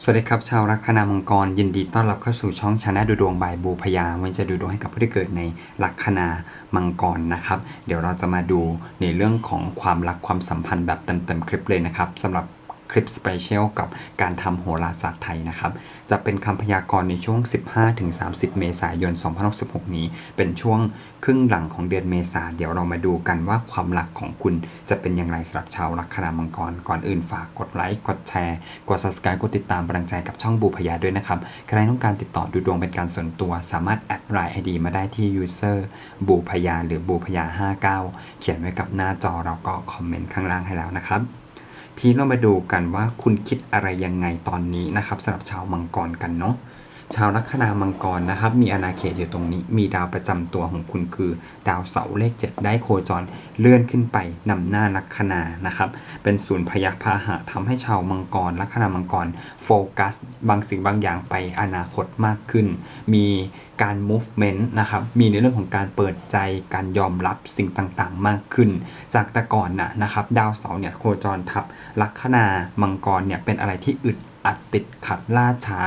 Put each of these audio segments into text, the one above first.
สวัสดีครับ ชาวลัคนามังกร ยินดีต้อนรับเข้าสู่ช่องชาแนลดูดวงบายบูพยาวันจะดูดวงให้กับผู้ที่เกิดในลัคนามังกรนะครับ เดี๋ยวเราจะมาดูในเรื่องของความรักความสัมพันธ์แบบเต็มๆคลิปเลยนะครับสำหรับ คลิปสเปเชียลกับการทำโหราศาสตร์ไทยนะครับ จะเป็นคำพยากรณ์ในช่วง 15-30 เมษายน 2066 นี้ เป็นช่วงครึ่งหลังของเดือนเมษาเดี๋ยวเรามาดูกันว่าความรักของคุณจะเป็นอย่างไรสำหรับชาวลัคนามังกร ก่อนอื่นฝากกดไลค์ กดแชร์ กด subscribe กดติดตามกำลังใจกับช่องบูพยาด้วยนะครับ ใครต้องการติดต่อดูดวงเป็นการส่วนตัวสามารถแอดไลน์ ID มาได้ที่ user บูพยาหรือบูพยา59 เขียนไว้กับหน้าจอเราก็คอมเมนต์ข้างล่างให้แล้วนะครับ ทีนี้เรามาดูกันว่าคุณคิดอะไรยังไงตอนนี้นะครับสำหรับชาวมังกรกันเนาะ ชาวลัคนามังกรนะครับ มีอาณาเขตอยู่ตรงนี้ มีดาวประจำตัวของคุณคือ ดาวเสาร์เลข 7 ได้โคจรเลื่อนขึ้นไปนำหน้าลัคนานะครับ เป็นศูนย์พยัคพาหะทำให้ชาวมังกรลัคนามังกรโฟกัส บางสิ่งบางอย่างไปอนาคตมากขึ้น มีการ movement นะครับ มีในเรื่องของการเปิดใจ การยอมรับสิ่งต่างๆ มากขึ้น จากแต่ก่อนนะนะครับ ดาวเสาร์เนี่ยโคจรทับลัคนามังกรเนี่ยเป็นอะไรที่อึด อัดติดขัดล่าช้า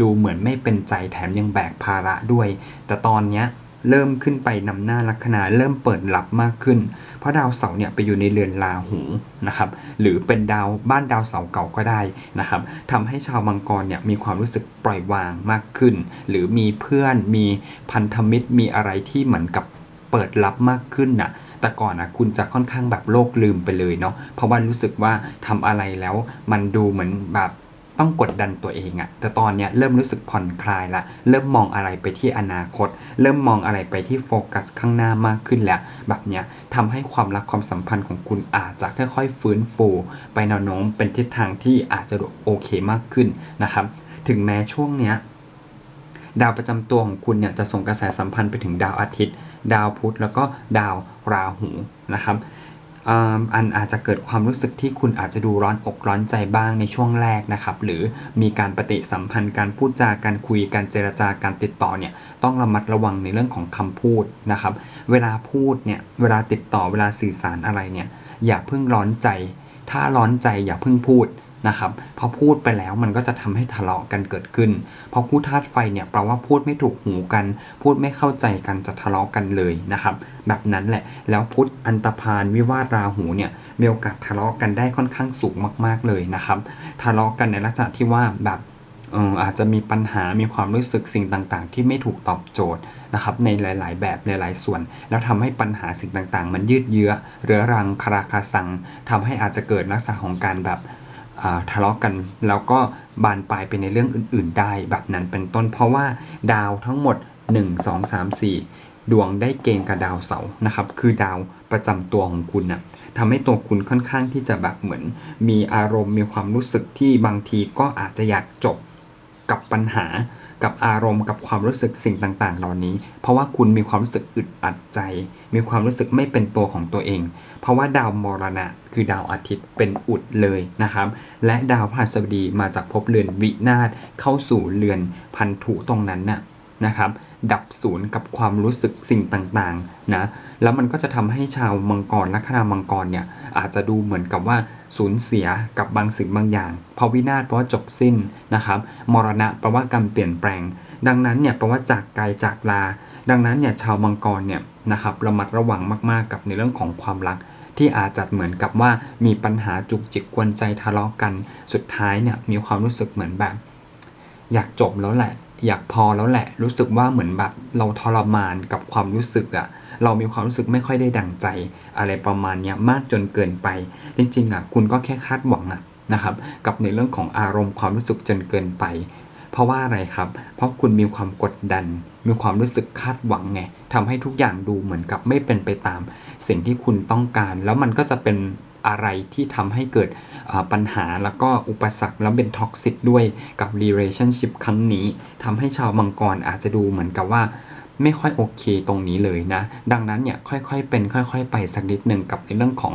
ดูเหมือนไม่เป็นใจแถมยังแบกภาระด้วย แต่ตอนเนี้ยเริ่มขึ้นไปนำหน้าลัคนาเริ่มเปิดรับมากขึ้น เพราะดาวเสาร์เนี่ยไปอยู่ในเรือนราหูนะครับหรือเป็นดาวบ้านดาวเสาร์เก่าก็ได้นะครับทำให้ชาวมังกรเนี่ยมีความรู้สึกปล่อยวางมากขึ้น หรือมีเพื่อนมีพันธมิตรมีอะไรที่เหมือนกับเปิดรับมากขึ้นน่ะแต่ก่อนนะคุณจะค่อนข้างแบบโลกลืมไปเลยเนาะเพราะว่ารู้สึกว่าทำอะไรแล้วมันดูเหมือนแบบ ต้องกดดันตัวเองอะแต่ตอนเนี้ยเริ่มรู้สึกผ่อนคลายละ เริ่มมองอะไรไปที่อนาคต เริ่มมองอะไรไปที่โฟกัสข้างหน้ามากขึ้นแล้ว แบบเนี้ยทำให้ความรักความสัมพันธ์ของคุณอาจจะค่อยๆฟื้นฟูไปแนวโน้มเป็นทิศทางที่อาจจะโอเคมากขึ้นนะครับ ถึงแม้ช่วงเนี้ยดาวประจำตัวของคุณเนี่ยจะส่งกระแสสัมพันธ์ไปถึงดาวอาทิตย์ ดาวพุธแล้วก็ดาวราหูนะครับ อันอาจจะเกิดความรู้สึกที่คุณอาจจะดูร้อนอกร้อนใจบ้างในช่วงแรกนะครับ หรือมีการปฏิสัมพันธ์การพูดจาการคุยการเจรจาการติดต่อเนี่ยต้องระมัดระวังในเรื่องของคำพูดนะครับ เวลาพูดเนี่ยเวลาติดต่อเวลาสื่อสารอะไรเนี่ยอย่าเพิ่งร้อนใจ ถ้าร้อนใจอย่าเพิ่งพูด นะครับพอพูดไปแล้วมันก็จะทำให้ทะเลาะกันเกิดขึ้นเพราะคู่ธาตุไฟเนี่ยแปลว่าพูดไม่ถูกหูกัน พูดไม่เข้าใจกันจะทะเลาะกันเลยนะครับแบบนั้นแหละแล้วพุทธอันตพานวิวาทราหูเนี่ยมีโอกาสทะเลาะกันได้ค่อนข้างสูงมาก ๆเลยนะครับทะเลาะกันในลักษณะที่ว่าแบบอาจจะมีปัญหา มีความรู้สึกสิ่งต่างๆ ที่ไม่ถูกตอบโจทย์นะครับในหลาย ๆ แบบในหลายส่วน แล้วทำให้ปัญหาสิ่งต่างๆ มันยืดเยื้อเรื้อรังคาราคาซังทำให้อาจจะเกิดลักษณะของการแบบ ทะเลาะกัน แล้วก็บานปลายไปในเรื่องอื่น ๆ ได้แบบนั้นเป็นต้น เพราะว่าดาวทั้งหมด 1 2 3 4 ดวงได้เกณฑ์กับดาวเสาร์นะครับ คือดาวประจำตัวของคุณนะ่ะทำให้ตัวคุณค่อนข้างที่จะแบบเหมือน มีอารมณ์มีความรู้สึกที่บางทีก็อาจจะอยากจบกับปัญหา กับอารมณ์กับความรู้สึกสิ่งต่างๆ เหล่านี้ เพราะว่าคุณมีความรู้สึกอึดอัดใจ มีความรู้สึกไม่เป็นตัวของตัวเอง เพราะว่าดาวมรณะ คือดาวอาทิตย์เป็นอุดเลยนะครับ และดาวพฤหัสบดีมาจากภพเรือนวินาศเข้าสู่เรือนพันธุตรงนั้นน่ะนะครับ ดับศูนย์กับความรู้สึกสิ่งต่างๆนะแล้วมันก็จะทำให้ชาวมังกรลัคนามังกรเนี่ยอาจจะดูเหมือนกับว่า สูญเสียกับบางสิ่งบางอย่างเพราะวินาศแปลว่าจบสิ้นนะครับ มรณะแปลว่าการเปลี่ยนแปลง ดังนั้นเนี่ยแปลว่าจากไกลจากลา ดังนั้นเนี่ยชาวมังกรเนี่ยนะครับระมัดระวังมากๆกับในเรื่องของความรัก ที่อาจจะเหมือนกับว่ามีปัญหาจุกจิกกวนใจทะเลาะกัน สุดท้ายเนี่ยมีความรู้สึกเหมือนแบบ อยากจบแล้วแหละ อยากพอแล้วแหละ รู้สึกว่าเหมือนแบบเราทรมานกับความรู้สึกอะเรามีความรู้สึกไม่ค่อยได้ดังใจ อะไรประมาณเนี้ยมากจนเกินไป จริงๆอะคุณก็แค่คาดหวังอะนะครับกับในเรื่องของอารมณ์ความรู้สึกจนเกินไป เพราะว่าอะไรครับ เพราะคุณมีความกดดัน มีความรู้สึกคาดหวังไงทำให้ทุกอย่างดูเหมือนกับไม่เป็นไปตาม สิ่งที่คุณต้องการ แล้วมันก็จะเป็น อะไรที่ทำให้เกิดปัญหาแล้วก็อุปสรรคแล้วเป็นท็อกซิ c ด้วยกับ relationship ครั้งนี้ทำให้ชาวมังกรอาจจะดูเหมือนกับว่าไม่ค่อยโอเคตรงนี้เลยนะ ดังนั้นเนี่ยค่อยๆเป็นค่อยๆ ไปสักนิดหนึ่งกับในเรื่องของ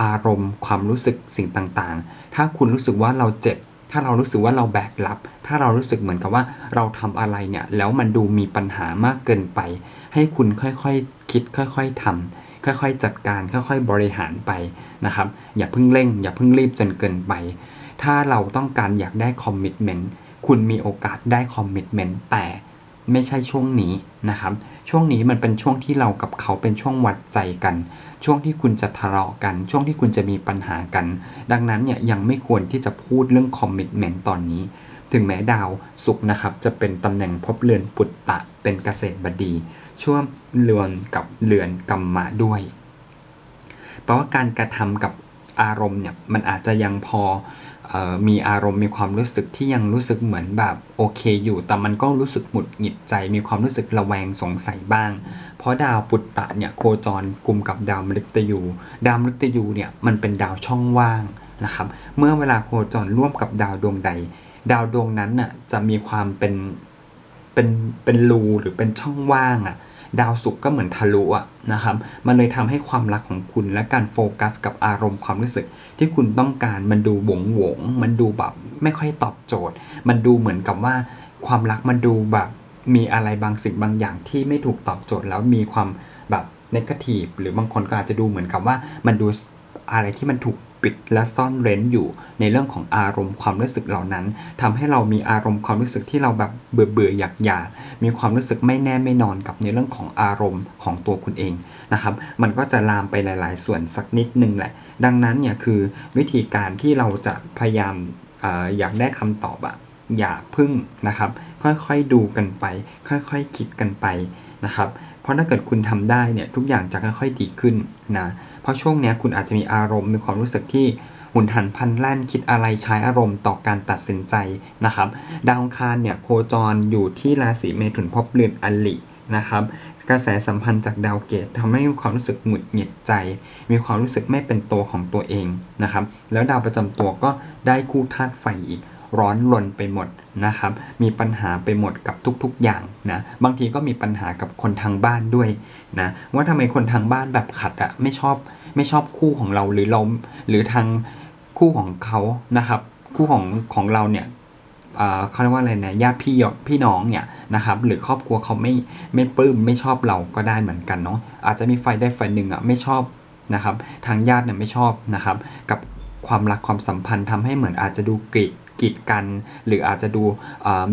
อารมณ์ความรู้สึกสิ่งต่างๆ ถ้าคุณรู้สึกว่าเราเจ็บ ถ้าเรารู้สึกว่าเราแบกรับ ถ้าเรารู้สึกเหมือนกับว่าเราทำอะไรเนี่ยแล้วมันดูมีปัญหามากเกินไป ให้คุณค่อยๆคคิดค่อย ๆทำ ค่อยๆ จัดการค่อยๆ บริหารไปนะครับ อย่าเพิ่งเร่ง อย่าเพิ่งรีบจนเกินไป ถ้าเราต้องการอยากได้คอมมิชเมนต์คุณมีโอกาสได้คอมมิชเมนต์แต่ไม่ใช่ช่วงนี้นะครับ ช่วงนี้มันเป็นช่วงที่เรากับเขาเป็นช่วงวัดใจกัน ช่วงที่คุณจะทะเลาะกัน ช่วงที่คุณจะมีปัญหากัน ดังนั้นเนี่ยยังไม่ควรที่จะพูดเรื่องคอมมิชเมนต์ตอนนี้ ถึงแม้ดาวศุกร์นะครับจะเป็นตำแหน่งภพเรือนปุตตะเป็นเกษตรบดี ช่วงเรือนกับเรือนกรรมะด้วยเพราะว่าการกระทำกับอารมณ์เนี่ยมันอาจจะยังพอออมีอารมณ์มีความรู้สึกที่ยังรู้สึกเหมือนแบบโอเคอยู่ แต่มันก็รู้สึกหมุดหงิดใจ มีความรู้สึกระแวงสงสัยบ้าง เพราะดาวปุตตะเนี่ยโคจรกลุ่มกับดาวมฤตยู ดาวมฤตยูเนี่ยมันเป็นดาวช่องว่างนะครับ เมื่อเวลาโคจรร่วมกับดาวดวงใด ดาวดวงนั้นน่ะจะมีความเป็นเป็นเป็นรูหรือเป็นช่องว่างอะ ดาวศุกร์ก็เหมือนทะลุอะนะครับ มันเลยทำให้ความรักของคุณและการโฟกัส กับอารมณ์ความรู้สึก ที่คุณต้องการมันดูหวงหวง มันดูแบบไม่ค่อยตอบโจทย์ มันดูเหมือนกับว่าความรักมันดูแบบมีอะไรบางสิ่งบางอย่างที่ไม่ถูกตอบโจทย์แล้วมีความแบบนกาทีฟหรือบางคนก็อาจจะดูเหมือนกับว่ามันดูอะไรที่มันถูก ปิดและซ่อนเร้นอยู่ในเรื่องของอารมณ์ความรู้สึกเหล่านั้นทำให้เรามีอารมณ์ความรู้สึกที่เราแบบเบื่อเบื่ออยากอยากมีความรู้สึกไม่แน่ไม่นอนกับในเรื่องของอารมณ์ของตัวคุณเองนะครับ มันก็จะลามไปหลาย ๆ ส่วนสักนิดนึงแหละ ดังนั้นเนี่ยคือวิธีการที่เราจะพยายามออยากได้คำตอบอะอย่าพึ่งนะครับ ค่อยๆดูกันไป ค่อยๆคคิดกันไปนะครับ เพราะถ้าเกิดคุณทำได้เนี่ยทุกอย่างจะค่อยๆดีขึ้นนะ ราะช่วงเนี้ยคุณอาจจะมีอารมณ์มีความรู้สึกที่หุนหันพลันแล่นคิดอะไรใช้อารมณ์ต่อการตัดสินใจนะครับ ดาวคารเนี่ยโคจรอยู่ที่ราศีเมถุนภพเรือนอลินะครับกระแสสัมพันธ์จากดาวเกตทำให้มีความรู้สึกหงุดหงิดใจ มีความรู้สึกไม่เป็นตัวของตัวเองนะครับ แล้วดาวประจำตัวก็ได้คู่ธาตุไฟอีก ร้อนรนไปหมดนะครับ มีปัญหาไปหมดกับทุกๆอย่างนะ บางทีก็มีปัญหากับคนทางบ้านด้วยนะ ว่าทำไมคนทางบ้านแบบขัดอะไม่ชอบไม่ชอบคู่ของเราหรือเราหรือทางคู่ของเขานะครับ คู่ของของเราเนี่ยเขาเรียกว่าอะไรนะญาติพี่พี่น้องเนี่ยนะครับ หรือครอบครัวเขาไม่ไม่ปลื้มไม่ชอบเราก็ได้เหมือนกันเนาะอาจจะมีไฟได้ไฟหนึ่งอะไม่ชอบนะครับ ทางญาติเนี่ยไม่ชอบนะครับ กับความรักความสัมพันธ์ทำให้เหมือนอาจจะดูกรีด กีดกัน หรืออาจจะดู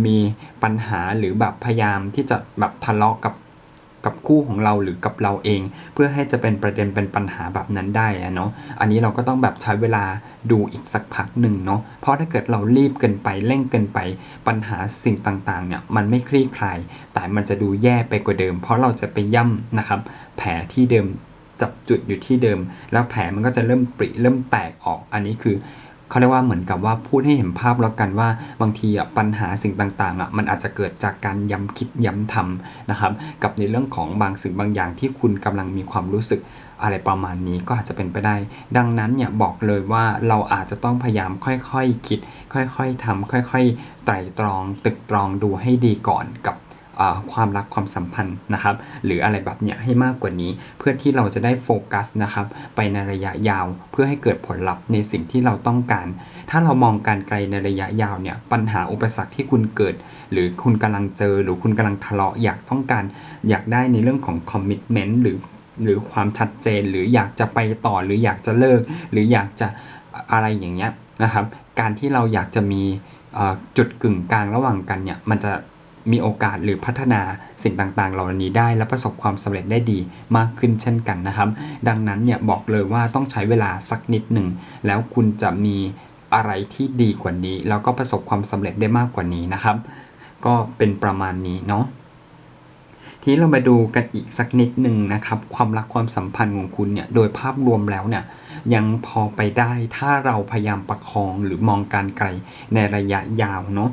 มีปัญหาหรือแบบพยายามที่จะแบบทะเลาะกับกับคู่ของเราหรือกับเราเอง เพื่อให้จะเป็นประเด็นเป็นปัญหาแบบนั้นได้เนาะอันนี้เราก็ต้องแบบใช้เวลาดูอีกสักพักหนึ่งเนาะเพราะถ้าเกิดเรารีบเกินไปเร่งเกินไปปัญหาสิ่งต่างๆเนี่ยมันไม่คลี่คลาย แต่มันจะดูแย่ไปกว่าเดิม เพราะเราจะไปย่ำนะครับ แผลที่เดิมจับจุดอยู่ที่เดิม แล้วแผลมันก็จะเริ่มปริเริ่มแตกออกอันนี้คือ เขาเรียกว่าเหมือนกับว่าพูดให้เห็นภาพแล้วกันว่าบางทีอะปัญหาสิ่งต่างๆอะมันอาจจะเกิดจากการย้ำคิดย้ำทำนะครับ กับในเรื่องของบางสิ่งบางอย่างที่คุณกำลังมีความรู้สึกอะไรประมาณนี้ก็อาจจะเป็นไปได้ ดังนั้นเนี่ยบอกเลยว่าเราอาจจะต้องพยายามค่อยๆคคิด ค่อยๆทำค่อยๆไตร่ตรอง ตึกตรองดูให้ดีก่อนกับ ความรักความสัมพันธ์นะครับ หรืออะไรแบบเนี้ยให้มากกว่านี้ เพื่อที่เราจะได้โฟกัสนะครับไปในระยะยาวเพื่อให้เกิดผลลัพธ์ในสิ่งที่เราต้องการ ถ้าเรามองการไกลในระยะยาวเนี่ยปัญหาอุปสรรคที่คุณเกิด หรือคุณกำลังเจอ หรือคุณกำลังทะเลาะอยากต้องการ อยากได้ในเรื่องของคอมมิชเมนต์หรือหรือความชัดเจน หรืออยากจะไปต่อหรืออยากจะเลิก หรืออยากจะอะไรอย่างเงี้ยนะครับ การที่เราอยากจะมีจุดกึ่งกลางระหว่างกันเนี่ยมันจะ มีโอกาสหรือพัฒนาสิ่งต่างๆ เหล่านี้ได้และประสบความสำเร็จได้ดีมากขึ้นเช่นกันนะครับ ดังนั้นเนี่ยบอกเลยว่าต้องใช้เวลาสักนิดหนึ่งแล้วคุณจะมีอะไรที่ดีกว่านี้ แล้วก็ประสบความสำเร็จได้มากกว่านี้นะครับ ก็เป็นประมาณนี้เนาะทีนี้เรามาดูกันอีกสักนิดหนึ่งนะครับ ความรักความสัมพันธ์ของคุณเนี่ยโดยภาพรวมแล้วเนี่ยยังพอไปได้ถ้าเราพยายามประคองหรือมองการไกลในระยะยาวเนาะ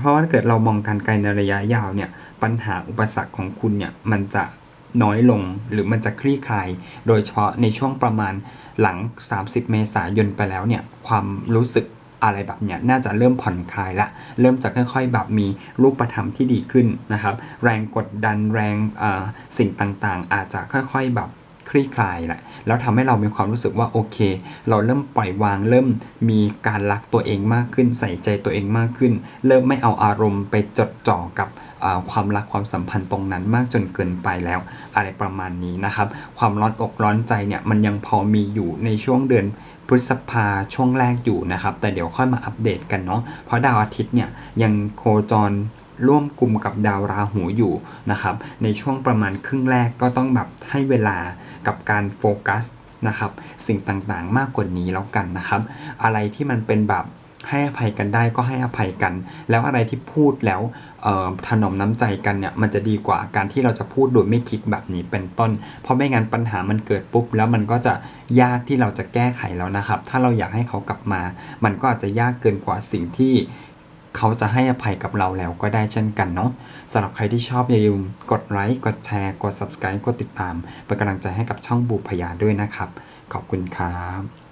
เพราะว่าถ้าเกิดเรามองการไกลในระยะยาวเนี่ยปัญหาอุปสรรคของคุณเนี่ยมันจะน้อยลงหรือมันจะคลี่คลาย โดยเฉพาะในช่วงประมาณหลัง 30 เมษายนไปแล้วเนี่ยความรู้สึกอะไรแบบเนี้ยน่าจะเริ่มผ่อนคลายละเริ่มจะค่อยๆ แบบมีรูปธรรมที่ดีขึ้นนะครับ แรงกดดันแรงเอ่อสิ่งต่างๆ อาจจะค่อยๆแบบ คลี่คลายแหละแล้วทำให้เรามีความรู้สึกว่าโอเค เราเริ่มปล่อยวาง เริ่มมีการรักตัวเองมากขึ้น ใส่ใจตัวเองมากขึ้น เริ่มไม่เอาอารมณ์ไปจดจ่อกับความรักความสัมพันธ์ตรงนั้นมากจนเกินไปแล้ว อะไรประมาณนี้นะครับ ความร้อนอกร้อนใจเนี่ยมันยังพอมีอยู่ในช่วงเดือนพฤษภาช่วงแรกอยู่นะครับ แต่เดี๋ยวค่อยมาอัปเดตกันเนาะเพราะดาวอาทิตย์เนี่ยยังโคจร ร่วมกลุ่มกับดาวราหูอยู่นะครับในช่วงประมาณครึ่งแรกก็ต้องแบบให้เวลากับการโฟกัสนะครับสิ่งต่างๆมากกว่านี้แล้วกันนะครับ อะไรที่มันเป็นแบบให้อภัยกันได้ก็ให้อภัยกัน แล้วอะไรที่พูดแล้วถนอมน้ำใจกันเนี่ยมันจะดีกว่าการที่เราจะพูดโดยไม่คิดแบบนี้เป็นต้น เพราะไม่งั้นปัญหามันเกิดปุ๊บ แล้วมันก็จะยากที่เราจะแก้ไขแล้วนะครับ ถ้าเราอยากให้เขากลับมา มันก็อาจจะยากเกินกว่าสิ่งที่ เขาจะให้อภัยกับเราแล้วก็ได้เช่นกันเนาะสำหรับใครที่ชอบอย่าลืมกดไลค์กดแชร์ กด subscribe กดติดตาม เป็นกำลังใจให้กับช่องบูพยาด้วยนะครับ ขอบคุณครับ